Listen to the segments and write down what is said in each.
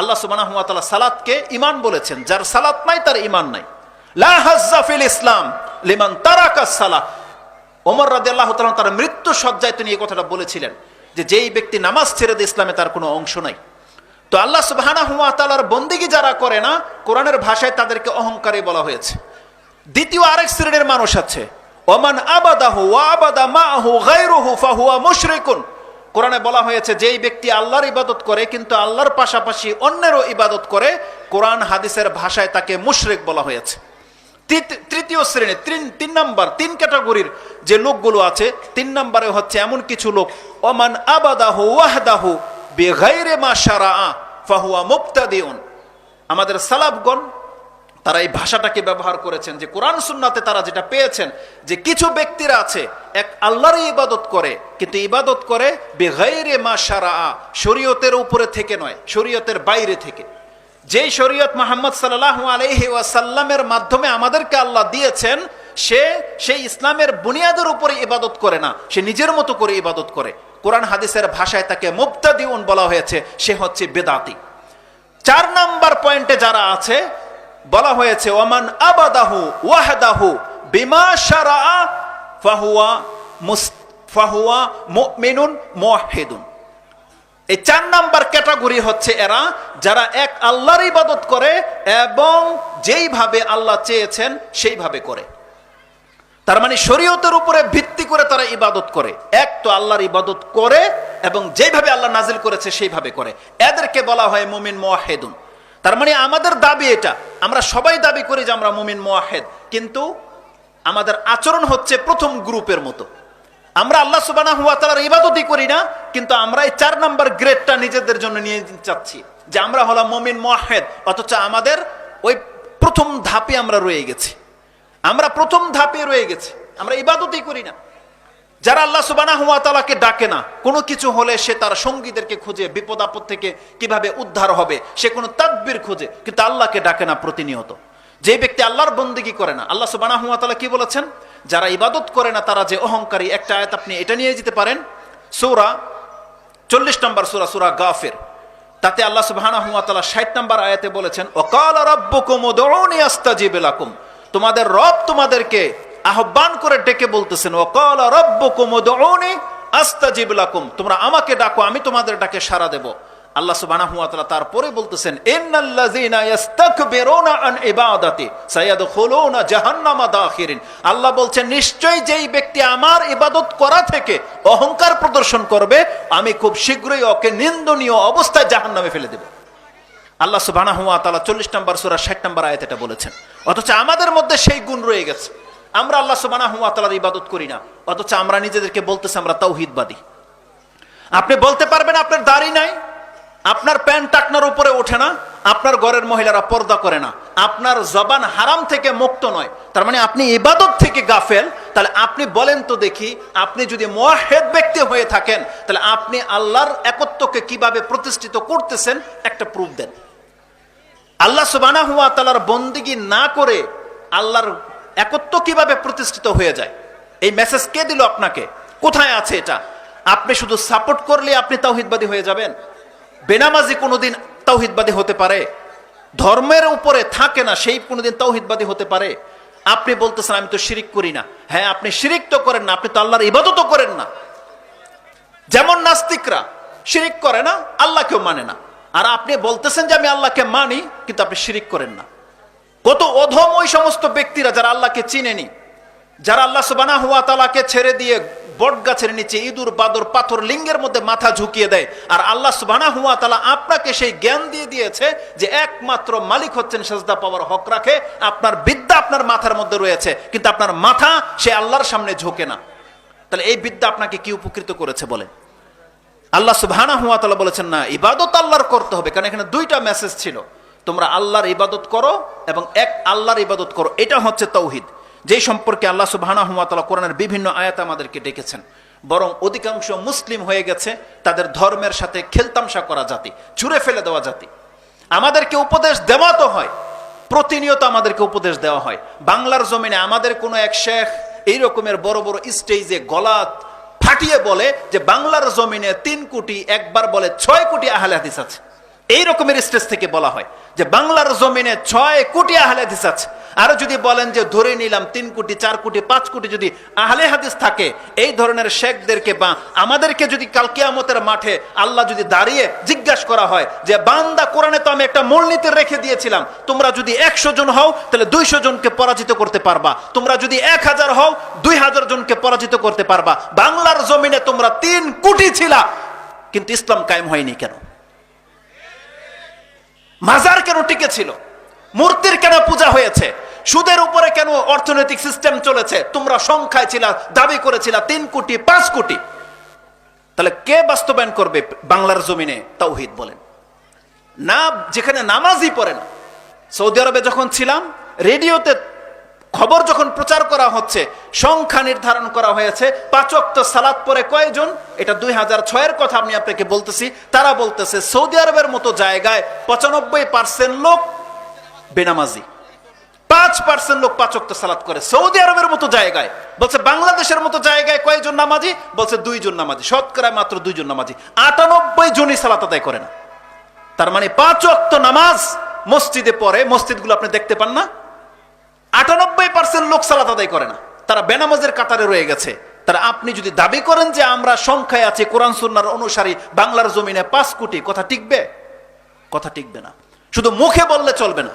আল্লাহ সুবাহ সালাদকে ইমান বলেছেন। যার সালাত নাই, তার ইমান নাই। ইসলাম লিমান তারাকা সালাহ ওমর রাজি আল্লাহ তার মৃত্যু সজ্জায় তিনি এই কথাটা বলেছিলেন যে, যেই ব্যক্তি নামাজ ছেড়ে দিয়ে ইসলামে, তার কোনো অংশ নাই। তো আল্লাহ সুবাহানা হুয়া তালার বন্দিগি যারা করে না, কোরআনের ভাষায় তাদেরকে অহংকারী বলা হয়েছে। দ্বিতীয় আরেক শ্রেণির মানুষ আছে। ওমান আবাদাহু ওয়া আবাদা মাহু গায়রুহু ফাহুয়া মুশরিকুন। কোরআনে বলা হয়েছে, যেই ব্যক্তি আল্লাহর ইবাদত করে, কিন্তু আল্লাহর পাশাপাশি অন্যেরও ইবাদত করে, কোরআন হাদিসের ভাষায় তাকে মুশরেক বলা হয়েছে। তৃত- তৃতীয় শ্রেণি, তিন তিন নাম্বার, তিন ক্যাটাগরির যে লোকগুলো আছে, তিন নাম্বারে হচ্ছে এমন কিছু লোক, ওমান আবাদাহু ওয়াহদাহু বেগাইরে মা শারা ফাহুয়া মুক্তাদিউন আমাদের সালাফগণ তারা এই ভাষাটাকে ব্যবহার করেছেন, যে কোরআন সুন্নাতে তারা যেটা পেয়েছেন, যে কিছু ব্যক্তিরা আছে, এক আল্লাহর ইবাদত করে, কিন্তু ইবাদত করে বেগাইরে মা শারা শরীয়তের উপরে থেকে নয়, শরীয়তের বাইরে থেকে। যেই শরীয়ত মোহাম্মদ সাল্লাহ আলহি ওয়াসাল্লামের মাধ্যমে আমাদেরকে আল্লাহ দিয়েছেন, সে সেই ইসলামের বুনিয়াদের উপরে ইবাদত করে না, সে নিজের মতো করে ইবাদত করে। কোরআন হাদিসের ভাষায় তাকে মুক্তাদিউন বলা হয়েছে, সে হচ্ছে বেদাতি। চার নাম্বার পয়েন্টে যারা আছে বলা হয়েছে, ওমান আবাদাহু ওয়াহদাহু বিমা শারা ফাহুয়া ফাহুয়া মুমিনুন মুওয়াহহিদুন এই চার নাম্বার ক্যাটাগরি হচ্ছে এরা যারা এক আল্লাহর ইবাদত করে এবং যেইভাবে আল্লাহ চেয়েছেন সেইভাবে করে। তার মানে শরীয়তের উপরে ভিত্তি করে তারা ইবাদত করে। এক তো আল্লাহর ইবাদত করে এবং যেভাবে আল্লাহ নাজিল করেছে সেইভাবে করে। এদেরকে বলা হয় মুমিন মোয়াহেদুন তার মানে আমাদের দাবি এটা। আমরা সবাই দাবি করি যে আমরা মুমিন মোয়াহেদ কিন্তু আমাদের আচরণ হচ্ছে প্রথম গ্রুপের মতো। আমরা আল্লাহ সুবানা হুয়া তালার ইবাদতই করি না, কিন্তু আমরা এই চার নাম্বার গ্রেডটা নিজেদের জন্য নিয়ে চাচ্ছি যে আমরা হলাম মমিন মোয়াহেদ অথচ আমাদের ওই প্রথম ধাপে আমরা রয়ে গেছি। আমরা প্রথম ধাপে রয়ে গেছি। আমরা ইবাদতই করি না। যারা আল্লাহ সুবানা তালাকে ডাকে না, কোনো কিছু হলে সে তার সঙ্গীদেরকে খুঁজে, বিপদ আপদ থেকে কীভাবে উদ্ধার হবে, সে কোনো তাদবির খুঁজে, কিন্তু আল্লাহকে ডাকে না প্রতিনিয়ত। যে ব্যক্তি আল্লাহর বন্দিগি করে না, আল্লাহ সুবানা তালা কি বলেছেন? যারা ইবাদত করে না, তারা যে অহংকারী, একটা আয়াত আপনি এটা নিয়ে যেতে পারেন। সৌরা চল্লিশ নম্বর সুরা সুরা গাফের। তাতে আল্লাহ সুবহানা তাআলা 60 নম্বর আয়াতে বলেছেন অকাল রাব্বুকুম তোমাদের রব তোমাদেরকে আহ্বান করে ডেকে বলতেছেন, ওয়াকাল রাব্বুকুম উদউনি আস্তাজিব তোমরা আমাকে ডাকো, আমি তোমাদের ডাকে সাড়া দেব। আল্লাহ বলছেন, নিশ্চয়ই যেই ব্যক্তি আমার ইবাদত করা থেকে অহংকার প্রদর্শন করবে, আমি খুব শীঘ্রই ওকে নিন্দনীয় অবস্থায় জাহান্নামে ফেলে দেব। আল্লাহ সুবহানাহু ওয়া তাআলা 40 নম্বর সূরা 60 নম্বর আয়াতে এটা বলেছেন। অথচ আমাদের মধ্যে সেই গুণ রয়ে গেছে। আমরা আল্লাহ সুবহানাহু ওয়া তাআলার ইবাদত করি না। অথচ আমরা নিজেদেরকে বলতেছি আমরা তাওহীদবাদী। আপনি বলতে পারবেন আপনার দাড়ি নাই, আপনার প্যান্ট টাকনার উপরে ওঠে না, আপনার ঘরের মহিলারা পর্দা করে না, আপনার জবান হারাম থেকে মুক্ত নয়। তার মানে আপনি ইবাদত থেকে গাফেল, তাহলে আপনি বলেন তো দেখি, আপনি যদি মোয়াহেদ ব্যক্তি হয়ে থাকেন, তাহলে আপনি আল্লাহর একত্বকে কীভাবে প্রতিষ্ঠিত করতেছেন একটা প্রুফ দেন। আল্লাহ সুবানা হুয়া তালার বন্দিগি না করে আল্লাহর একত্ব কীভাবে প্রতিষ্ঠিত হয়ে যায়? এই মেসেজ কে দিল আপনাকে? কোথায় আছে এটা? আপনি শুধু সাপোর্ট করলে আপনি তাওহিদবাদী হয়ে যাবেন? বেনামাজি কোনোদিন তাওহিদবাদী হতে পারে? ধর্মের উপরে থাকে না, সেই কোনোদিন তাওহিদবাদী হতে পারে? আপনি বলতেছেন, আমি তো শিরিক করি না। হ্যাঁ আপনি শিরিক তো করেন না, আপনি তো আল্লাহর ইবাদতও করেন না। যেমন নাস্তিকরা শিরিক করে না, আল্লাহকেও মানে না। আর আপনি বলতেছেন যে, আমি আল্লাহকে মানি, কিন্তু আপনি শিরিক করেন না। কত অধম ওই সমস্ত ব্যক্তিরা যারা আল্লাহকে চিনেনি, যারা আল্লাহ সুবানা হুয়া তালাকে ছেড়ে দিয়ে বট গাছের নিচে ইঁদুর, বাদর, পাথর, লিঙ্গের মধ্যে মাথা ঝুঁকিয়ে দেয়, আর আল্লাহ সুবানা হুয়া তালা আপনাকে সেই জ্ঞান দিয়ে দিয়েছে যে একমাত্র মালিক হচ্ছেন সেজদা পাওয়ার হক রাখে, আপনার বিদ্যা আপনার মাথার মধ্যে রয়েছে, কিন্তু আপনার মাথা সে আল্লাহর সামনে ঝোঁকে না। তাহলে এই বিদ্যা আপনাকে কি উপকৃত করেছে বলে? আল্লাহ সুবহানা হুয়া তালা বলেছেন, না, ইবাদত আল্লাহর করতে হবে। কারণ এখানে দুইটা মেসেজ ছিল। তোমরা আল্লাহর ইবাদত করো এবং এক আল্লাহর ইবাদত করো। এটা হচ্ছে তৌহিদ। যেই সম্পর্কে আল্লাহ সুবহানা হুয়া তালা কোরআনের বিভিন্ন আয়াত আমাদেরকে ডেকেছেন। বরং অধিকাংশ মুসলিম হয়ে গেছে, তাদের ধর্মের সাথে খেলতামশা করা জাতি, ছুঁড়ে ফেলে দেওয়া জাতি। আমাদেরকে উপদেশ দেওয়া তো হয়, প্রতিনিয়ত আমাদেরকে উপদেশ দেওয়া হয়। বাংলার জমিনে আমাদের কোনো এক শেখ এই রকমের বড় বড় স্টেজে গলাত ফাটিয়ে বলে যে, বাংলার জমিনে তিন কোটি, একবার বলে ছয় কোটি আহলে হাদিস আছে। এই রকমের স্টেজ থেকে বলা হয় যে বাংলার জমিনে ছয় কোটি আহলে হাদিস আছে। আর যদি বলেন যে ধরে নিলাম তিন কোটি, চার কোটি, পাঁচ কোটি যদি আহলে হাদিস থাকে, এই ধরনের শেখদেরকে বা আমাদেরকে যদি কাল কিয়ামতের মাঠে আল্লাহ যদি দাঁড়িয়ে জিজ্ঞাসা করা হয় যে, বান্দা কোরআনে তো আমি একটা মূলনীতি রেখে দিয়েছিলাম, তোমরা যদি একশো জন হও, তাহলে দুইশো জনকে পরাজিত করতে পারবা। তোমরা যদি এক হাজার হও, দুই হাজার জনকে পরাজিত করতে পারবা। বাংলার জমিনে তোমরা তিন কোটি ছিলা, কিন্তু ইসলাম কায়েম হয়নি কেন? মাজার কেন টিকে ছিল মূর্তির কেন পূজা হয়েছে? সুদের উপরে কেন অর্থনৈতিক সিস্টেম চলেছে? তোমরা সংখ্যায় ছিল, দাবি করেছিল, তিন কোটি, পাঁচ কোটি। তাহলে কে বাস্তবায়ন করবে বাংলার জমিনে? তাওহিদ বলেন। না, যেখানে নামাজই পড়ে না। সৌদি আরবে যখন ছিলাম, রেডিওতে খবর যখন প্রচার করা হচ্ছে, সংখ্যা নির্ধারণ করা হয়েছে পাচক্ত সালাত পরে কয়জন? এটা দুই হাজার ছয়ের কথা আমি আপনাকে বলতেছি। তারা বলতেছে, সৌদি আরবের মতো জায়গায় পঁচানব্বই পার্সেন্ট লোক বেনামাজি, পাঁচ পার্সেন্ট লোক পাচক্ত সালাত করে। সৌদি আরবের মতো জায়গায়। বলছে, বাংলাদেশের মতো জায়গায় কয়জন নামাজি? বলছে, দুইজন নামাজি। শতকরা মাত্র দুইজন নামাজি। আটানব্বই জনই সালাত আদায় করে না। তার মানে পাঁচ অক্ত নামাজ মসজিদে পড়ে। মসজিদগুলো আপনি দেখতে পান না? পার্সেন্ট লোক সালাত আদায় করে না। তারা বেনামাজের কাতারে রয়ে গেছে। তারা আপনি যদি দাবি করেন যে আমরা সংখ্যায় আছি, কোরআন সুন্নার অনুসারী, বাংলার জমিনে পাঁচ কোটি, কথা টিকবে? কথা টিকবে না। শুধু মুখে বললে চলবে না।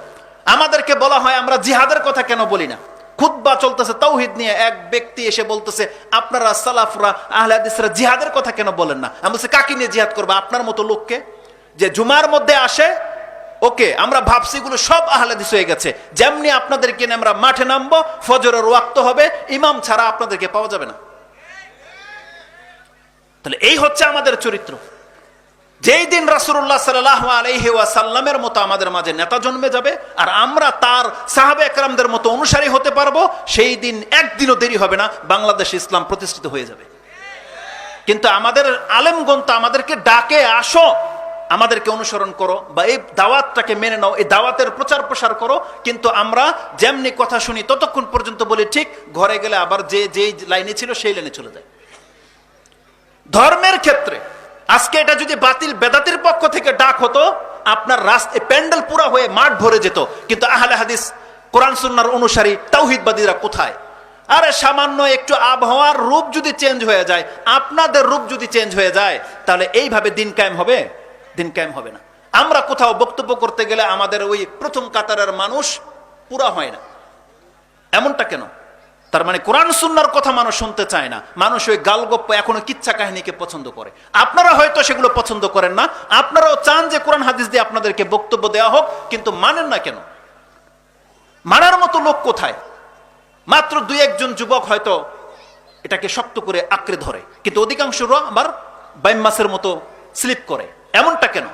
আমাদেরকে বলা হয় আমরা জিহাদের কথা কেন বলি না? খুদ্া চলতেছে তৌহিদ নিয়ে এক ব্যক্তি এসে বলতেছে, আপনারা সালাফরা, আহলে হাদিসরা জিহাদের কথা কেন বলেন না? আমি বলছি, কাকে নিয়ে জিহাদ করব? আপনার মতো লোককে? যে জুমার মধ্যে আসে ওকে, আমরা ভাবছি গুলো সব আহলাদিস হয়ে গেছে। যেমনি আপনাদেরকে আমরা মাঠে নামবো, ফজরের ওয়াক্ত হবে, ইমাম ছাড়া আপনাদেরকে পাওয়া যাবে না। তাহলে এই হচ্ছে আমাদের চরিত্র। যেই দিন রাসুল্লাহ সাল্লাহ আলহি ওয়াসাল্লামের মতো আমাদের মাঝে নেতা জন্মে যাবে, আর আমরা তার সাহাবে একরামদের মতো অনুসারী হতে পারব, সেই দিন একদিনও দেরি হবে না, বাংলাদেশ ইসলাম প্রতিষ্ঠিত হয়ে যাবে। কিন্তু আমাদের আলেমগণ তো আমাদেরকে ডাকে, আসো আমাদেরকে অনুসরণ করো বা এই দাওয়াতটাকে মেনে নাও, এই দাওয়াতের প্রচার প্রসার করো। কিন্তু আমরা যেমনি কথা শুনি, ততক্ষণ পর্যন্ত বলি, ঠিক, ঘরে গেলে আবার যে, যেই লাইনে ছিল, সেই লাইনে চলে যায়। ধর্মের ক্ষেত্রে আজকে এটা যদি বাতিল বেদাতির পক্ষ থেকে ডাক হতো, আপনার রাস্তায় প্যান্ডেল পুরা হয়ে মাঠ ভরে যেত। কিন্তু আহলে হাদিস, কোরআন সুন্নার অনুসারী, তাওহিদবাদীরা কোথায়? আরে সামান্য একটু আবহাওয়ার রূপ যদি চেঞ্জ হয়ে যায়, আপনাদের রূপ যদি চেঞ্জ হয়ে যায়, তাহলে এইভাবে দিন কায়েম হবে? দিন কায়েম হবে না। আমরা কোথাও বক্তব্য করতে গেলে আমাদের ওই প্রথম কাতারের মানুষ পুরা হয় না। এমনটা কেন? তার মানে কোরআন সুন্নার কথা মানুষ শুনতে চায় না। মানুষ ওই গালগপ্প এখনও কিচ্ছা কাহিনীকে পছন্দ করে। আপনারা হয়তো সেগুলো পছন্দ করেন না। আপনারাও চান যে কোরআন হাদিস দিয়ে আপনাদেরকে বক্তব্য দেওয়া হোক, কিন্তু মানেন না কেন? মানার মতো লোক কোথায়? মাত্র দুই একজন যুবক হয়তো এটাকে শক্ত করে আঁকড়ে ধরে, কিন্তু অধিকাংশ আবার বাইম মাসের মতো স্লিপ করে। এমনটা কেন?